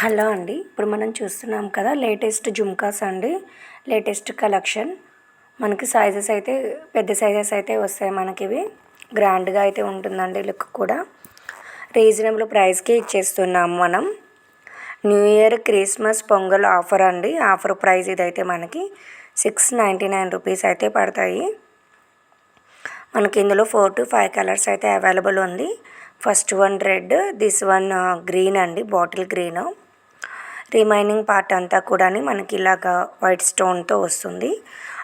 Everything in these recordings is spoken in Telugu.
హలో అండి. ఇప్పుడు మనం చూస్తున్నాం కదా లేటెస్ట్ జుమ్కాస్ అండి. లేటెస్ట్ కలెక్షన్ మనకి సైజెస్ అయితే పెద్ద సైజెస్ అయితే వస్తాయి మనకి ఇవి గ్రాండ్గా అయితే ఉంటుందండి లుక్ కూడా. రీజనబుల్ ప్రైస్కి ఇచ్చేస్తున్నాం మనం. New year Christmas Pongal offer అండి. ఆఫర్ ప్రైస్ ఇదైతే మనకి సిక్స్ నైంటీ నైన్ రూపీస్ అయితే పడతాయి. మనకి ఇందులో ఫోర్ టు ఫైవ్ కలర్స్ అయితే అవైలబుల్ ఉంది. First one red this one green అండి. బాటిల్ గ్రీన్ రిమైనింగ్ పార్ట్ అంతా కూడా మనకి ఇలాగా వైట్ స్టోన్తో వస్తుంది.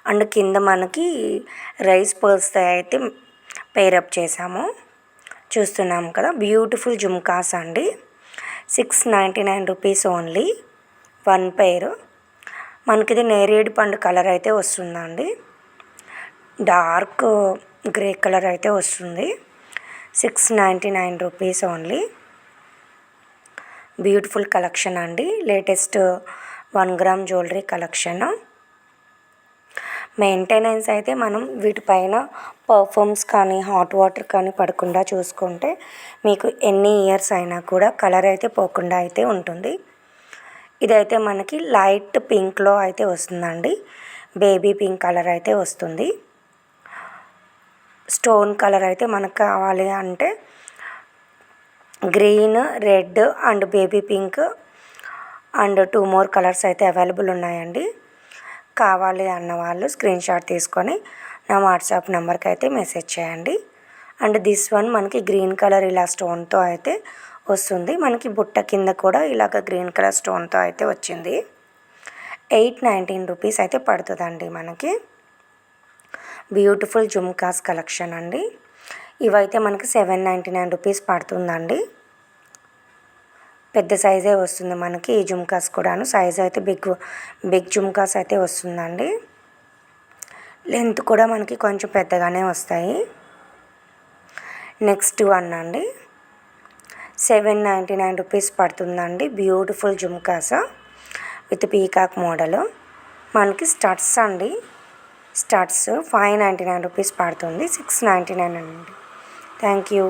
అండ్ కింద మనకి రైస్ పర్ల్స్తో అయితే పేరప్ చేసాము చూస్తున్నాము కదా బ్యూటిఫుల్ జుమ్కాస్ అండి. Six ninety nine rupees only. One పేరు. మనకిది నేరేడు పండు కలర్ అయితే వస్తుందండి. డార్క్ గ్రే కలర్ అయితే వస్తుంది. Six ninety nine rupees only. Beautiful collection అండి. Latest one gram jewellery collection. Maintenance అయితే మనం వీటిపైన పర్ఫ్యూమ్స్ కానీ హాట్ వాటర్ కానీ పడకుండా చూసుకుంటే మీకు ఎన్ని ఇయర్స్ అయినా కూడా కలర్ అయితే పోకుండా అయితే ఉంటుంది. ఇదైతే మనకి లైట్ పింక్లో అయితే వస్తుందండి. బేబీ పింక్ కలర్ అయితే వస్తుంది. స్టోన్ కలర్ అయితే మనకు కావాలి అంటే green red and baby pink and two more colours అయితే అవైలబుల్ ఉన్నాయండి. కావాలి అన్న వాళ్ళు స్క్రీన్ షాట్ తీసుకొని నా వాట్సాప్ నెంబర్కి అయితే మెసేజ్ చేయండి. అండ్ దిస్ వన్ మనకి గ్రీన్ కలర్ ఇలా స్టోన్తో అయితే వస్తుంది. మనకి బుట్ట కింద కూడా ఇలాగ గ్రీన్ కలర్ స్టోన్తో అయితే వచ్చింది. ఎయిట్ నైంటీన్ రూపీస్ అయితే పడుతుందండి మనకి. బ్యూటిఫుల్ జుమ్కాస్ కలెక్షన్ అండి. ఇవైతే మనకి సెవెన్ నైంటీ నైన్ రూపీస్ పడుతుందండి. పెద్ద సైజే వస్తుంది మనకి ఈ జుమ్కాస్ కూడాను. సైజ్ అయితే బిగ్ బిగ్ జుమ్కాస్ అయితే వస్తుందండి. లెంత్ కూడా మనకి కొంచెం పెద్దగానే వస్తాయి. నెక్స్ట్ వన్ అండి. సెవెన్ నైంటీ నైన్ రూపీస్ పడుతుందండి beautiful jhumkas with peacock model. మనకి స్టడ్స్ అండి. Studs five ninety nine rupees పడుతుంది సిక్స్ నైంటీ నైన్ అండి. Thank you